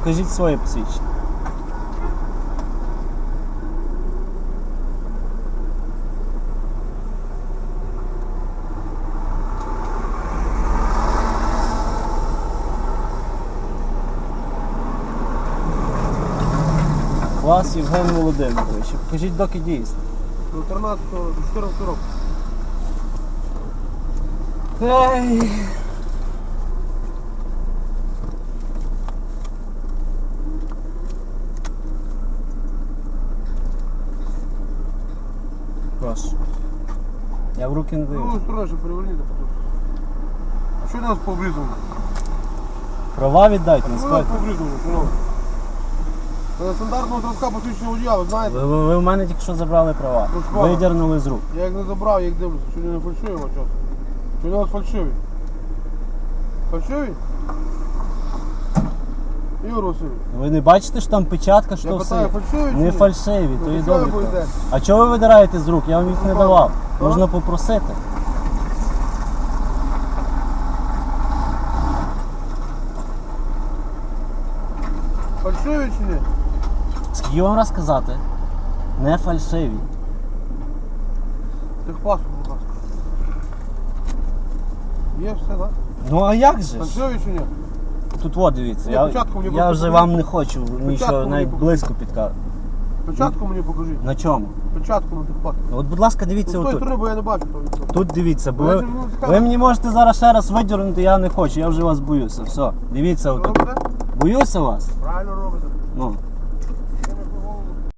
Покажіть своє посвідчення. Вас Євген Володимирович. Покажіть доки дійсно. До 13 14 року. Ей. Прошу. Я в руки не Ну, даю. сторожі, переверніть потім. А що нас поблизу? Права віддайте, Ну, нас інспектор. поблизу. Це стандартного зразка посвідчення водія, ви знаєте? Ви, ви, ви в мене тільки що забрали права. Ну, що? Видернули з рук. Я їх не забрав, я їх дивлюся. Чи вони не фальшиві, а що? Чи вони у нас фальшиві? Фальшиві? Ігор Ви не бачите, що там печатка, я що питаю, все? фальшиві чи Не фальшиві, то Ну, і добре. А чого ви видираєте з рук? Я вам їх не давав. а? Можна попросити. Фальшиві чи ні? Скільки вам розказати? Не фальшиві. Техпаспорт, будь ласка. Є все, так? Ну а як же ж? Фальшиві чи ні? Тут от дивіться, Ні, я, початку мені я вже вам не хочу нічого мені навіть покажіть. близько підказати. Початку мені покажіть. На чому? Початку на тих техпаспорт. От, будь ласка, дивіться тої отут. сторони, бо я не бачу того. Тут дивіться, бо ви, цікаво. ви мені можете зараз ще раз видірнути, я не хочу, я вже вас боюся. Все, дивіться отут. Робите? Боюся вас. Правильно робите. Ну,